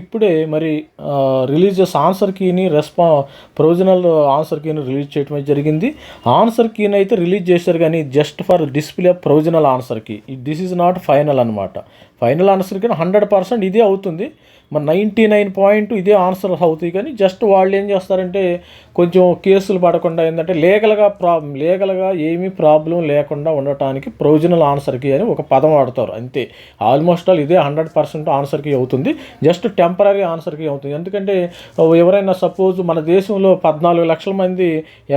ఇప్పుడే మరి రిలీజ్ చేసే ఆన్సర్ కీని రెస్పా ప్రొవిజనల్ ఆన్సర్ కీని రిలీజ్ చేయడం జరిగింది. ఆన్సర్ కీని అయితే రిలీజ్ చేశారు కానీ just for display provisional answer key. This is not final అనమాట final answer key hundred percent ఇదే అవుతుంది. మరి నైంటీ నైన్ పాయింట్ ఇదే ఆన్సర్ అవుతాయి. కానీ జస్ట్ వాళ్ళు ఏం చేస్తారంటే కొంచెం కేసులు పడకుండా ఏంటంటే లీగల్గా ప్రాబ్లం లీగల్గా ఏమీ ప్రాబ్లం లేకుండా ఉండటానికి ప్రొవిజనల్ ఆన్సర్కి అని ఒక పదం వాడతారు. అంతే. ఆల్మోస్ట్ ఆల్ ఇదే హండ్రెడ్ పర్సెంట్ ఆన్సర్కి అవుతుంది. జస్ట్ టెంపరీ ఆన్సర్కి అవుతుంది. ఎందుకంటే ఎవరైనా సపోజ్ మన దేశంలో పద్నాలుగు లక్షల మంది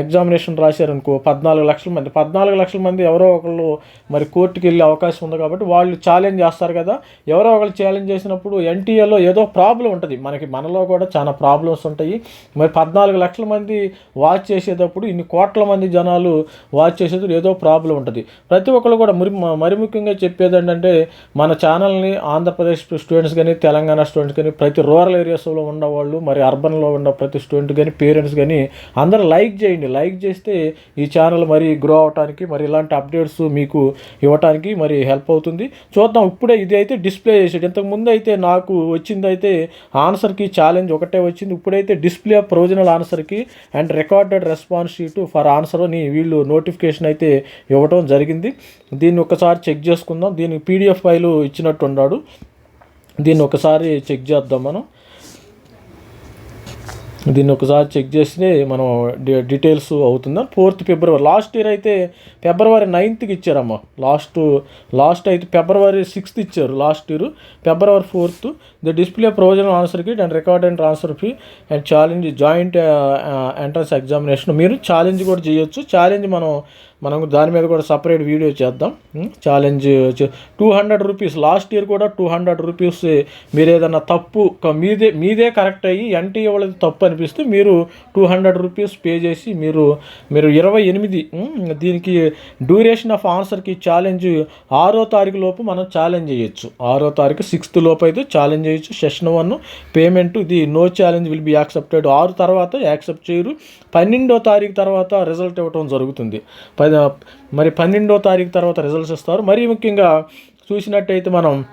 ఎగ్జామినేషన్ రాశారనుకో పద్నాలుగు లక్షల మంది పద్నాలుగు లక్షల మంది ఎవరో ఒకళ్ళు మరి కోర్టుకి వెళ్ళే అవకాశం ఉంది కాబట్టి వాళ్ళు ఛాలెంజ్ చేస్తారు కదా. ఎవరో ఒకళ్ళు ఛాలెంజ్ చేసినప్పుడు ఎన్టీఏలో ఏదో ప్రాబ్లం ఉంటుంది. మనకి మనలో కూడా చాలా ప్రాబ్లమ్స్ ఉంటాయి. మరి పద్నాలుగు లక్షల మంది వాచ్ చేసేటప్పుడు ఇన్ని కోట్ల మంది జనాలు వాచ్ చేసేటప్పుడు ఏదో ప్రాబ్లం ఉంటుంది. ప్రతి ఒక్కళ్ళు కూడా మరి మరి ముఖ్యంగా చెప్పేది ఏంటంటే మన ఛానల్ని ఆంధ్రప్రదేశ్ స్టూడెంట్స్ కానీ తెలంగాణ స్టూడెంట్స్ కానీ ప్రతి రూరల్ ఏరియాస్లో ఉన్నవాళ్ళు మరి అర్బన్లో ఉన్న ప్రతి స్టూడెంట్ కానీ పేరెంట్స్ కానీ అందరూ లైక్ చేయండి. లైక్ చేస్తే ఈ ఛానల్ మరి గ్రో అవడానికి మరి ఇలాంటి అప్డేట్స్ మీకు ఇవ్వడానికి మరి హెల్ప్ అవుతుంది. చూద్దాం. ఇప్పుడే ఇది అయితే డిస్ప్లే చేసాడు. ఇంతకుముందు అయితే నాకు వచ్చింది అయితే ఆన్సర్కి ఛాలెంజ్ ఒకటే వచ్చింది. ఇప్పుడైతే display provisional answer key and recorded response sheet for answer అని వీళ్ళు నోటిఫికేషన్ అయితే ఇవ్వడం జరిగింది. దీన్ని ఒకసారి చెక్ చేసుకుందాం. దీనికి పీడిఎఫ్ ఫైలు ఇచ్చినట్టు ఉన్నాడు. దీన్ని ఒకసారి చెక్ చేద్దాం మనం. దీన్ని ఒకసారి చెక్ చేస్తే మనం డీటెయిల్స్ అవుతుందా? ఫోర్త్ ఫిబ్రవరి లాస్ట్ ఇయర్ అయితే ఫిబ్రవరి నైన్త్కి ఇచ్చారమ్మా. లాస్ట్ లాస్ట్ అయితే ఫిబ్రవరి సిక్స్త్ ఇచ్చారు. Last year February fourth the display provisional answer kit and record and transfer fee and challenge joint entrance examination మీరు ఛాలెంజ్ కూడా చేయొచ్చు. ఛాలెంజ్ మనం మనం దాని మీద కూడా సపరేట్ వీడియో చేద్దాం. Challenge two hundred rupees last year కూడా టూ హండ్రెడ్ రూపీస్ మీరు ఏదన్నా తప్పు మీదే మీదే కరెక్ట్ అయ్యి ఎన్టీ వాళ్ళది తప్పు అనిపిస్తే మీరు టూ హండ్రెడ్ రూపీస్ పే చేసి మీరు మీరు ఇరవై ఎనిమిది దీనికి డ్యూరేషన్ ఆఫ్ ఆన్సర్కి ఛాలెంజ్ ఆరో తారీఖు లోపు మనం ఛాలెంజ్ చేయొచ్చు. ఆరో తారీఖు సిక్స్త్ లోపు అయితే ఛాలెంజ్ చేయొచ్చు. సెషన్ వన్ పేమెంట్ ఇది no challenge will be accepted ఆరు తర్వాత యాక్సెప్ట్ చేయరు. పన్నెండో తారీఖు తర్వాత రిజల్ట్ ఇవ్వటం జరుగుతుంది. పది మరి పన్నెండో తారీఖు తర్వాత రిజల్ట్స్ ఇస్తారు మరీ ముఖ్యంగా చూసినట్టయితే మనం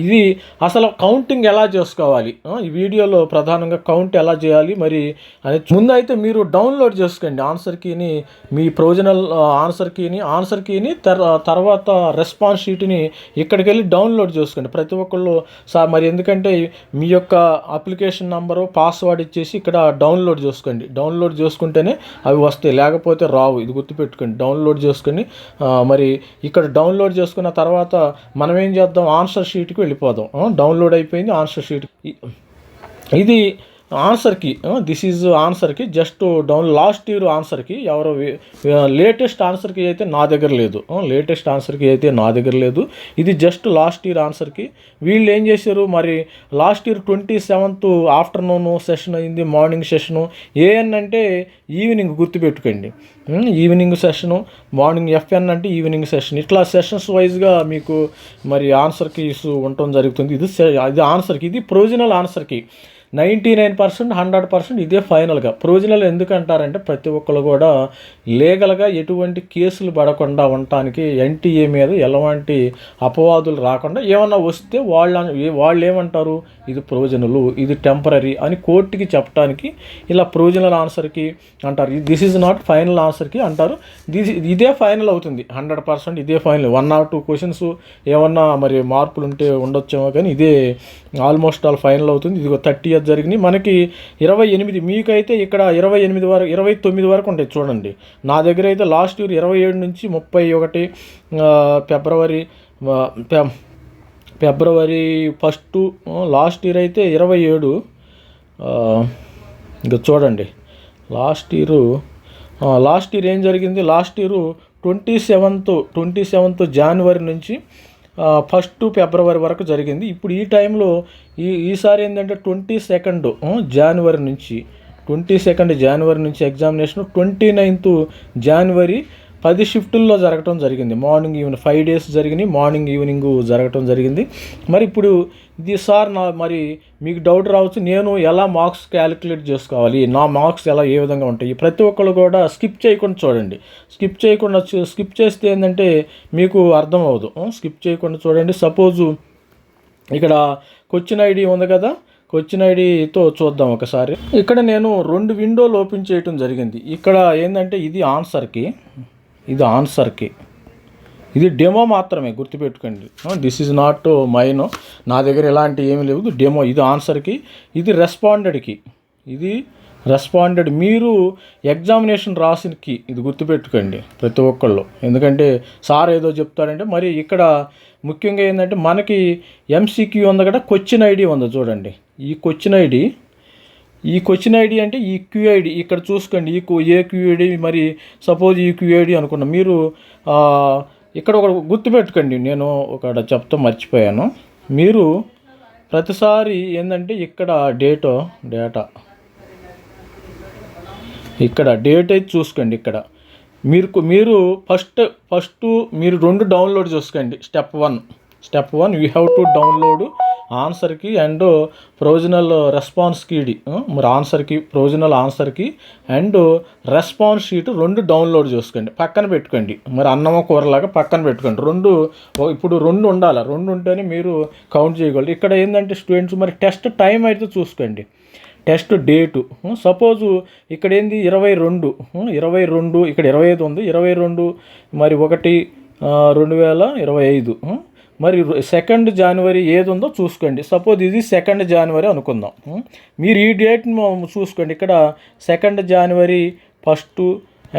ఇది అసలు కౌంటింగ్ ఎలా చేసుకోవాలి? ఈ వీడియోలో ప్రధానంగా కౌంట్ ఎలా చేయాలి మరి అని ముందు అయితే మీరు డౌన్లోడ్ చేసుకోండి. ఆన్సర్ కీని మీ ప్రొవిజనల్ ఆన్సర్ కీని ఆన్సర్ కీని తర్ తర్వాత రెస్పాన్స్ షీట్ని ఇక్కడికి వెళ్ళి డౌన్లోడ్ చేసుకోండి. ప్రతి ఒక్కళ్ళు సార్ మరి ఎందుకంటే మీ యొక్క అప్లికేషన్ నంబరు పాస్వర్డ్ ఇచ్చేసి ఇక్కడ డౌన్లోడ్ చేసుకోండి. డౌన్లోడ్ చేసుకుంటేనే అవి వస్తాయి. లేకపోతే రావు. ఇది గుర్తుపెట్టుకోండి. డౌన్లోడ్ చేసుకొని మరి ఇక్కడ డౌన్లోడ్ చేసుకున్న తర్వాత మనం ఏం చేద్దాం? ఆన్సర్ షీట్కి వెళ్ళిపోదాం. ఆ, డౌన్లోడ్ అయిపోయింది ఆన్సర్ షీట్ ఇది answer key this is answer key just down last year answer key ఎవరో లేటెస్ట్ ఆన్సర్కి అయితే నా దగ్గర లేదు. లేటెస్ట్ ఆన్సర్కి అయితే నా దగ్గర లేదు. ఇది జస్ట్ లాస్ట్ ఇయర్ ఆన్సర్కి. వీళ్ళు ఏం చేశారు? మరి last year twenty seventh afternoon session అయింది మార్నింగ్ సెషను ఏఎన్ అంటే ఈవినింగ్ గుర్తుపెట్టుకోండి. ఈవినింగ్ సెషను మార్నింగ్ ఎఫ్ఎన్ అంటే ఈవినింగ్ సెషన్ ఇట్లా సెషన్స్ వైజ్గా మీకు మరి ఆన్సర్కి కీస్ ఉండటం జరుగుతుంది. ఇది సె- ఇది ఆన్సర్కి ఇది provisional answer key. Ninety nine percent hundred percent ఇదే ఫైనల్గా. ప్రొవిజనల్ ఎందుకంటారంటే ప్రతి ఒక్కరు కూడా లీగల్గా ఎటువంటి కేసులు పడకుండా ఉండటానికి ఎన్టీఏ మీద ఎలాంటి అపవాదులు రాకుండా ఏమన్నా వస్తే వాళ్ళు వాళ్ళు ఏమంటారు ఇది ప్రొవిజనల్ ఇది టెంపరీ అని కోర్టుకి చెప్పడానికి ఇలా ప్రొవిజనల్ ఆన్సర్కి అంటారు. దిస్ ఈజ్ నాట్ ఫైనల్ ఆన్సర్కి అంటారు. దిస్ ఇదే ఫైనల్ అవుతుంది. హండ్రెడ్ పర్సెంట్ ఇదే final. One or two questions ఏమన్నా మరి మార్పులు ఉంటే ఉండొచ్చేమో కానీ ఇదే ఆల్మోస్ట్ ఆల్ ఫైనల్ అవుతుంది. ఇది థర్టీ అనేది జరిగినాయి. మనకి ఇరవై ఎనిమిది మీకైతే ఇక్కడ ఇరవై ఎనిమిది వరకు ఇరవై తొమ్మిది వరకు ఉంటాయి చూడండి. నా దగ్గర అయితే లాస్ట్ ఇయర్ ఇరవై ఏడు నుంచి ముప్పై ఒకటి February February first last year అయితే ఇరవై ఏడు ఇంకా చూడండి. లాస్ట్ ఇయర్ లాస్ట్ ఇయర్ ఏం జరిగింది? Last year twenty seventh twenty seventh January నుంచి ఫస్ట్ ఫిబ్రవరి వరకు జరిగింది. ఇప్పుడు ఈ టైంలో ఈ ఈసారి ఏంటంటే ట్వంటీ సెకండ్ జనవరి నుంచి ట్వంటీ సెకండ్ జనవరి నుంచి ఎగ్జామినేషన్ ట్వంటీ నైన్త్ జనవరి పది షిఫ్టుల్లో జరగటం జరిగింది. మార్నింగ్ ఈవినింగ్ ఫైవ్ డేస్ జరిగినాయి. మార్నింగ్ ఈవినింగ్ జరగటం జరిగింది. మరి ఇప్పుడు ఇది సార్ నా మరి మీకు డౌట్ రావచ్చు నేను ఎలా మార్క్స్ క్యాలిక్యులేట్ చేసుకోవాలి? నా మార్క్స్ ఎలా ఏ విధంగా ఉంటాయి? ప్రతి ఒక్కరు కూడా స్కిప్ చేయకుండా చూడండి. స్కిప్ చేయకుండా స్కిప్ చేస్తే ఏంటంటే మీకు అర్థం అవ్వదు. స్కిప్ చేయకుండా చూడండి. సపోజు ఇక్కడ క్వశ్చన్ ఐడి ఉంది కదా క్వశ్చన్ ఐడితో చూద్దాం ఒకసారి. ఇక్కడ నేను రెండు విండోలు ఓపెన్ చేయటం జరిగింది. ఇక్కడ ఏంటంటే ఇది ఆన్సర్కి. ఇది ఆన్సర్కి ఇది డెమో మాత్రమే గుర్తుపెట్టుకోండి. దిస్ ఈజ్ నాట్ మైన్ నా దగ్గర ఎలాంటి ఏమీ లేవు డెమో ఇది ఆన్సర్కి ఇది రెస్పాండెడ్కి ఇది రెస్పాండెడ్ మీరు ఎగ్జామినేషన్ రాసినకి ఇది గుర్తుపెట్టుకోండి ప్రతి ఒక్కళ్ళు. ఎందుకంటే సార్ ఏదో చెప్తాడంటే మరి ఇక్కడ ముఖ్యంగా ఏంటంటే మనకి ఎంసీక్యూ ఉంది కదా క్వశ్చన్ ఐడి ఉంది చూడండి. ఈ క్వశ్చన్ ఐడి ఈ క్వశ్చన్ ఐడి అంటే ఈ క్యూఐడి ఇక్కడ చూసుకోండి. ఈ ఏ క్యూఐడి మరి సపోజ్ ఈ క్యూఐడి అనుకున్నా. మీరు ఇక్కడ ఒక గుర్తుపెట్టుకోండి. నేను ఒక చెప్తా మర్చిపోయాను. మీరు ప్రతిసారి ఏంటంటే ఇక్కడ డేటో డేటా ఇక్కడ డేట్ అయితే చూసుకోండి ఇక్కడ. మీరు మీరు ఫస్ట్ ఫస్ట్ మీరు రెండు డౌన్లోడ్ చేసుకోండి. Step one step one you have to download answer key and provisional response కీడి. మరి answer key provisional answer key and response sheet రెండు డౌన్లోడ్ చేసుకోండి. పక్కన పెట్టుకోండి. మరి అన్నమ కూరలాగా పక్కన పెట్టుకోండి. రెండు ఓ, ఇప్పుడు రెండు ఉండాలి? రెండు ఉంటేనే మీరు కౌంట్ చేయగలరు. ఇక్కడ ఏంటంటే స్టూడెంట్స్ మరి టెస్ట్ టైం అయితే చూసుకోండి. టెస్ట్ డేటు సపోజు ఇక్కడ ఏంది? ఇరవై రెండు. ఇరవై రెండు ఇక్కడ ఇరవై ఐదు ఉంది. ఇరవై రెండు మరి ఒకటి రెండు వేల ఇరవై ఐదు. మరి సెకండ్ జనవరి ఏది ఉందో చూసుకోండి. సపోజ్ ఇది సెకండ్ జనవరి అనుకుందాం. మీరు ఈ డేట్ని చూసుకోండి. ఇక్కడ second January first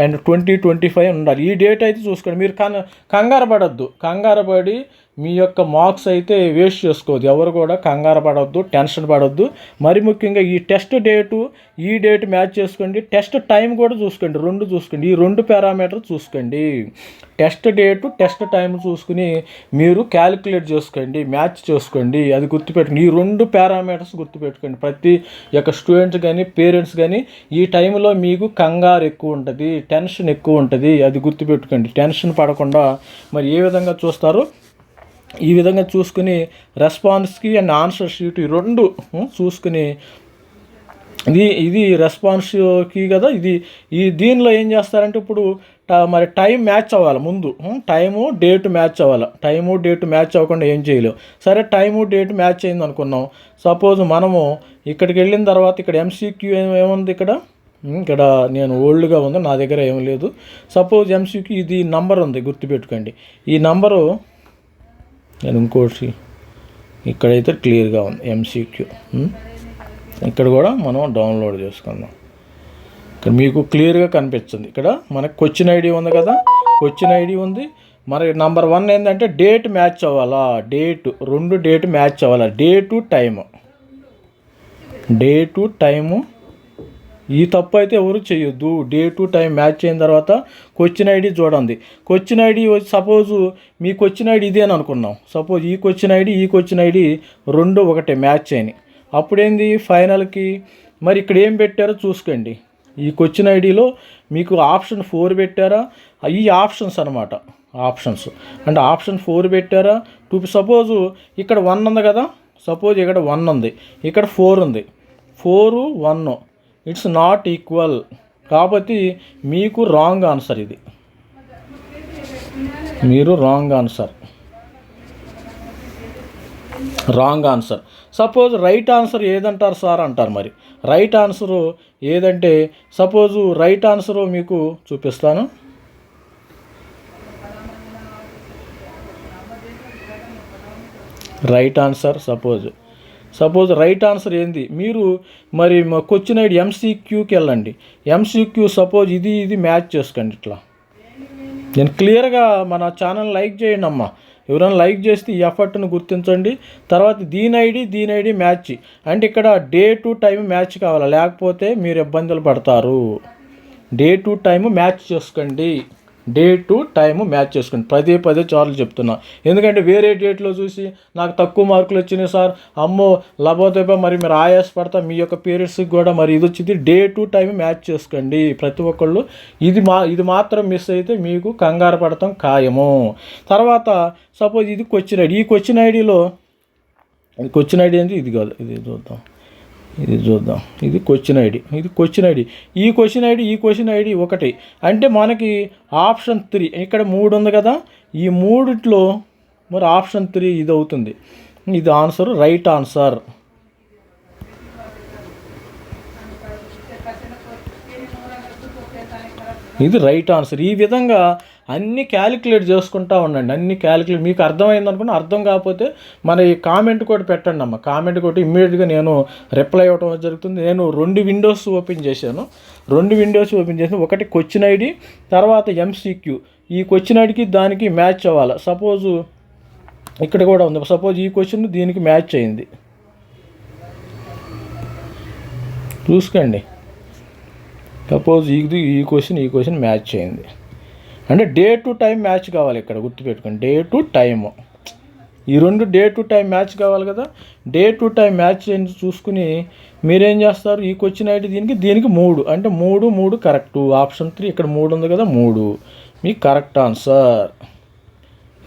and twenty twenty five ఉండాలి. ఈ డేట్ అయితే చూసుకోండి. మీరు కన్ కంగారు పడద్దు. కంగారు పడి మీ యొక్క మార్క్స్ అయితే వేస్ట్ చేసుకోవద్దు. ఎవరు కూడా కంగారు పడవద్దు టెన్షన్ పడవద్దు మరి ముఖ్యంగా ఈ టెస్ట్ డేటు ఈ డేట్ మ్యాచ్ చేసుకోండి. టెస్ట్ టైం కూడా చూసుకోండి. రెండు చూసుకోండి. ఈ రెండు పారామీటర్ చూసుకోండి. టెస్ట్ డేటు టెస్ట్ టైం చూసుకుని మీరు క్యాలిక్యులేట్ చేసుకోండి. మ్యాచ్ చేసుకోండి. అది గుర్తుపెట్టుకోండి. ఈ రెండు పారామీటర్స్ గుర్తుపెట్టుకోండి. ప్రతి యొక్క స్టూడెంట్స్ కానీ పేరెంట్స్ కానీ ఈ టైంలో మీకు కంగారు ఎక్కువ ఉంటుంది టెన్షన్ ఎక్కువ ఉంటుంది. అది గుర్తుపెట్టుకోండి. టెన్షన్ పడకుండా మరి ఏ విధంగా చూస్తారో? ఈ విధంగా చూసుకుని రెస్పాన్స్కి అండ్ ఆన్సర్ షీట్ ఈ రెండు చూసుకుని ఇది ఇది రెస్పాన్స్కి కదా ఇది ఈ దీనిలో ఏం చేస్తారంటే ఇప్పుడు ట- మరి టైం మ్యాచ్ అవ్వాలి ముందు టైము డేట్ మ్యాచ్ అవ్వాలి. టైము డేట్ మ్యాచ్ అవ్వకుండా ఏం చేయలేవు. సరే టైము డేట్ మ్యాచ్ అయింది అనుకున్నాం. సపోజ్ మనము ఇక్కడికి వెళ్ళిన తర్వాత ఇక్కడ ఎంసీక్యూ ఏముంది ఇక్కడ? ఇక్కడ నేను ఓల్డ్గా ఉంది నా దగ్గర ఏం లేదు. సపోజ్ ఎంసీక్యూ ఇది నంబర్ ఉంది గుర్తుపెట్టుకోండి. ఈ నంబరు నేను ఇంకోటి ఇక్కడైతే క్లియర్గా ఉంది ఎంసీక్యూ hmm? ఇక్కడ కూడా మనం డౌన్లోడ్ చేసుకుందాం. ఇక్కడ మీకు క్లియర్గా కనిపిస్తుంది. ఇక్కడ మనకు క్వశ్చన్ ఐడి ఉంది కదా? క్వశ్చన్ ఐడి ఉంది. మరి నంబర్ వన్ ఏంటంటే డేట్ మ్యాచ్ అవ్వాలా? డేట్ రెండు డేట్ మ్యాచ్ అవ్వాలా? డేటు టైము డేటు టైము ఈ తప్పు అయితే ఎవరు చేయొద్దు. డే టు టైం మ్యాచ్ అయిన తర్వాత క్వశ్చన్ ఐడి చూడండి. క్వశ్చన్ ఐడి సపోజు మీ క్వశ్చన్ ఐడి ఇదే అని అనుకున్నాం. సపోజ్ ఈ క్వశ్చన్ ఐడి ఈ క్వశ్చన్ ఐడి రెండు ఒకటే మ్యాచ్ అయినాయి. అప్పుడేంది? ఫైనల్కి మరి ఇక్కడ ఏం పెట్టారో చూసుకోండి. ఈ క్వశ్చన్ ఐడిలో మీకు ఆప్షన్ ఫోర్ పెట్టారా? ఈ ఆప్షన్స్ అనమాట ఆప్షన్స్ అంటే ఆప్షన్ ఫోర్ పెట్టారా? టూ సపోజు ఇక్కడ వన్ ఉంది కదా. సపోజ్ ఇక్కడ వన్ ఉంది. ఇక్కడ ఫోర్ ఉంది. Four one it's not equal. కాబట్టి మీకు రాంగ్ ఆన్సర్ ఇది. మీరు wrong answer. Wrong answer. Suppose right answer ఏదంటారు sir అంటారు మరి. రైట్ ఆన్సరు ఏదంటే సపోజు రైట్ ఆన్సరు మీకు చూపిస్తాను. Right answer suppose. Suppose right answer ఏంది? మీరు మరి క్వశ్చన్ ఐడి ఎంసీక్యూకి వెళ్ళండి. ఎంసీక్యూ సపోజ్ ఇది ఇది మ్యాచ్ చేసుకోండి ఇట్లా. నేను క్లియర్గా మన ఛానల్ లైక్ చేయండి అమ్మా. ఎవరైనా లైక్ చేస్తే ఈ ఎఫర్ట్ను గుర్తించండి. తర్వాత దీని ఐడి దీని ఐడి మ్యాచ్. అంటే ఇక్కడ డే టు టైం మ్యాచ్ కావాలి? లేకపోతే మీరు ఇబ్బందులు పడతారు. డే టు టైం మ్యాచ్ చేసుకోండి. డే టు టైము మ్యాచ్ చేసుకోండి పదే పదే చార్లు చెప్తున్నా. ఎందుకంటే వేరే డేట్లో చూసి నాకు తక్కువ మార్కులు వచ్చినాయి సార్. అమ్మో లబోదెబ్బ మరి మీరు ఆయాస పడతా మీ యొక్క పేరెంట్స్కి కూడా మరి ఇది వచ్చింది. డే టు టైం మ్యాచ్ చేసుకోండి ప్రతి ఒక్కళ్ళు. ఇది మా ఇది మాత్రం మిస్ అయితే మీకు కంగారు పడతాం ఖాయము. తర్వాత సపోజ్ ఇది క్వశ్చన్ ఐడి. ఈ క్వశ్చన్ ఐడిలో ఇది క్వశ్చన్ ఐడి అంటే ఇది కాదు ఇది చూద్దాం. ఇది చూద్దాం. ఇది క్వశ్చన్ ఐడి ఇది క్వశ్చన్ ఐడి ఈ క్వశ్చన్ ఐడి ఈ క్వశ్చన్ ఐడి ఒకటి. అంటే మనకి ఆప్షన్ త్రీ. ఇక్కడ మూడు ఉంది కదా. ఈ మూడిట్లో మరి ఆప్షన్ త్రీ ఇది అవుతుంది. ఇది ఆన్సర్ రైట్ ఆన్సర్. ఇది రైట్ ఆన్సర్. ఈ విధంగా అన్నీ క్యాలిక్యులేట్ చేసుకుంటా ఉండండి. అన్ని క్యాలిక్యులేట్ మీకు అర్థమైంది అనుకున్నా అర్థం కాకపోతే మన ఈ కామెంట్ కూడా పెట్టండి అమ్మ. కామెంట్ కూడా ఇమ్మీడియట్గా నేను రిప్లై ఇవ్వడం జరుగుతుంది. నేను రెండు విండోస్ ఓపెన్ చేశాను. రెండు విండోస్ ఓపెన్ చేసిన ఒకటి క్వశ్చన్ ఐడి తర్వాత ఎంసీక్యూ ఈ క్వశ్చన్ ఐడికి దానికి మ్యాచ్ అవ్వాలి? సపోజు ఇక్కడ కూడా ఉంది. సపోజ్ ఈ క్వశ్చన్ దీనికి మ్యాచ్ అయింది. చూసుకోండి. సపోజ్ ఇది ఈ క్వశ్చన్ ఈ క్వశ్చన్ మ్యాచ్ అయింది. అంటే డే టు టైం మ్యాచ్ కావాలి ఇక్కడ గుర్తుపెట్టుకోండి. Day to time. ఈ రెండు డే టు టైం మ్యాచ్ కావాలి కదా. డే టు టైం మ్యాచ్ చూసుకుని మీరేం చేస్తారు? ఈ క్వశ్చన్ ఐడి దీనికి దీనికి మూడు. అంటే మూడు మూడు కరెక్టు. ఆప్షన్ త్రీ ఇక్కడ మూడు ఉంది కదా మూడు. మీకు కరెక్ట్ ఆన్సర్.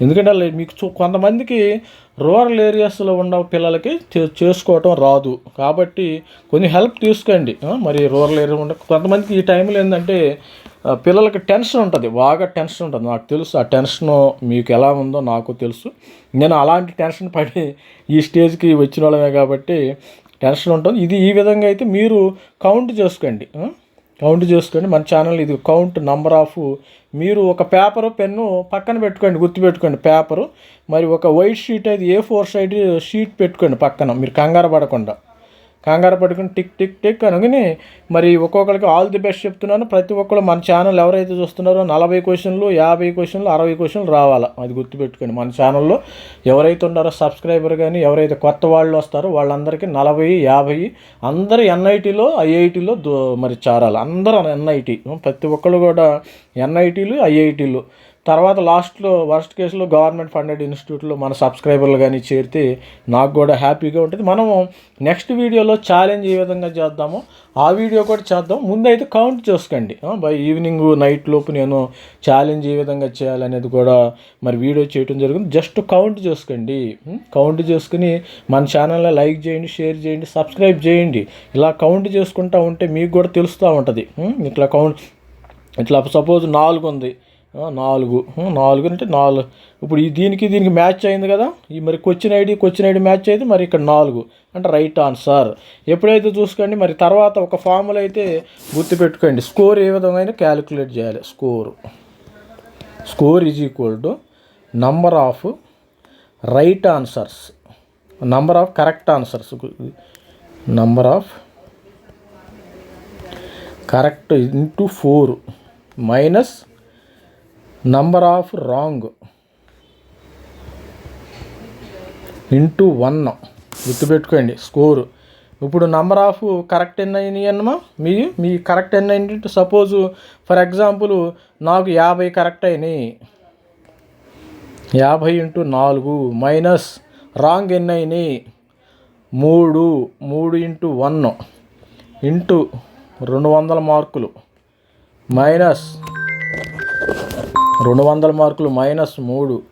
ఎందుకంటే అలా మీకు చూ- కొంతమందికి రూరల్ ఏరియాస్లో ఉన్న పిల్లలకి చేసుకోవటం రాదు. కాబట్టి కొన్ని హెల్ప్ తీసుకోండి. మరి రూరల్ ఏరియా ఉండే కొంతమందికి ఈ టైంలో ఏంటంటే పిల్లలకి టెన్షన్ ఉంటుంది. బాగా టెన్షన్ ఉంటుంది. నాకు తెలుసు ఆ టెన్షన్ మీకు ఎలా ఉందో నాకు తెలుసు. నేను అలాంటి టెన్షన్ పడి ఈ స్టేజ్కి వచ్చిన వాళ్ళమే కాబట్టి టెన్షన్ ఉంటుంది. ఇది ఈ విధంగా అయితే మీరు కౌంట్ చేసుకోండి. కౌంట్ చేసుకోండి. మన ఛానల్ ఇది కౌంట్ నంబర్ ఆఫ్ మీరు ఒక పేపరు పెన్ను పక్కన పెట్టుకోండి గుర్తుపెట్టుకోండి పేపరు. మరి ఒక వైట్ షీట్ అయితే ఏ ఫోర్ సైడ్ షీట్ పెట్టుకోండి పక్కన. మీరు కంగారు పడకుండా. కంగారు పడుకుని టిక్ టిక్ టిక్ అనుకుని మరి ఒక్కొక్కరికి ఆల్ ది బెస్ట్ చెప్తున్నాను. ప్రతి ఒక్కరు మన ఛానల్ ఎవరైతే చూస్తున్నారో నలభై క్వశ్చన్లు యాభై క్వశ్చన్లు అరవై క్వశ్చన్లు రావాలా? అది గుర్తుపెట్టుకొని మన ఛానల్లో ఎవరైతే ఉన్నారో సబ్స్క్రైబర్ కానీ ఎవరైతే కొత్త వాళ్ళు వస్తారో వాళ్ళందరికీ నలభై యాభై అందరు ఎన్ఐటీలో ఐఐటీలో మరి చేరాలి. అందరూ ఎన్ఐటీ. ప్రతి ఒక్కళ్ళు కూడా ఎన్ఐటీలు ఐఐటీలు తర్వాత లాస్ట్లో వర్స్ట్ కేసులో గవర్నమెంట్ ఫండెడ్ ఇన్స్టిట్యూట్లో మన సబ్స్క్రైబర్లు కానీ చేరితే నాకు కూడా హ్యాపీగా ఉంటుంది. మనము నెక్స్ట్ వీడియోలో ఛాలెంజ్ ఏ విధంగా చేద్దామో ఆ వీడియో కూడా చేద్దాం. ముందైతే కౌంట్ చేసుకోండి. బై ఈవినింగ్ నైట్ లోపు నేను ఛాలెంజ్ ఏ విధంగా చేయాలనేది కూడా మరి వీడియో చేయడం జరుగుతుంది. జస్ట్ కౌంట్ చేసుకోండి. కౌంట్ చేసుకుని మన ఛానల్లో లైక్ చేయండి షేర్ చేయండి సబ్స్క్రైబ్ చేయండి. ఇలా కౌంట్ చేసుకుంటూ ఉంటే మీకు కూడా తెలుస్తూ ఉంటుంది. ఇట్లా కౌంట్ ఇట్లా సపోజ్ నాలుగు ఉంది నాలుగు. నాలుగు అంటే నాలుగు. ఇప్పుడు ఈ దీనికి దీనికి మ్యాచ్ అయింది కదా? ఈ మరి question ID question ID match అయితే మరి ఇక్కడ నాలుగు. అంటే రైట్ ఆన్సర్. ఎప్పుడైతే చూసుకోండి మరి తర్వాత ఒక ఫార్ములా అయితే గుర్తుపెట్టుకోండి. స్కోర్ ఏ విధమైన క్యాలిక్యులేట్ చేయాలి. Score. Score is equal to number of right answers. Number of correct answers. Number of correct into four minus number of wrong into one గుర్తుపెట్టుకోండి. స్కోరు ఇప్పుడు నంబర్ ఆఫ్ కరెక్ట్ ఎన్ని అయినాయి అన్నమా? మీ మీ correct ఎన్ని అయినాయి suppose for example నాకు యాభై correct అయినాయి. యాభై ఇంటూ నాలుగు మైనస్ రాంగ్ ఎన్ని అయినాయి. మూడు మూడు ఇంటూ వన్ ఇంటూ రెండు వందల మార్కులు. మైనస్ రెండు వందల మార్కులు మైనస్ మూడు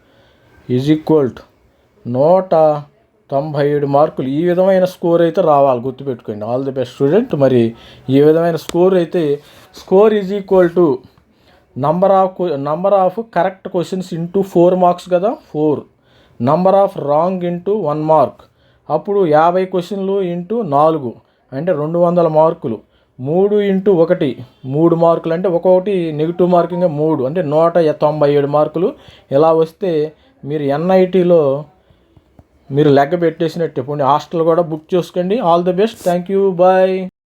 ఈజ్ ఈక్వల్ టు నూట తొంభై ఏడు మార్కులు. ఈ విధమైన స్కోర్ అయితే రావాలి గుర్తుపెట్టుకోండి. All the best student. మరి ఈ విధమైన స్కోర్ అయితే score is equal to number of number of correct questions into four marks కదా? Four. Number of wrong into one mark. అప్పుడు యాభై క్వశ్చన్లు ఇంటూ నాలుగు. అంటే రెండు వందల మార్కులు. మూడు ఇంటూ ఒకటి మూడు మార్కులు అంటే ఒక్కొక్కటి నెగిటివ్ మార్కింగ్ మూడు అంటే నూట తొంభై ఏడు మార్కులు. ఇలా వస్తే మీరు ఎన్ఐటీలో మీరు లెక్క పెట్టేసినట్టు. ఇప్పుడు హాస్టల్ కూడా బుక్ చేసుకోండి. All the best. Thank you. Bye.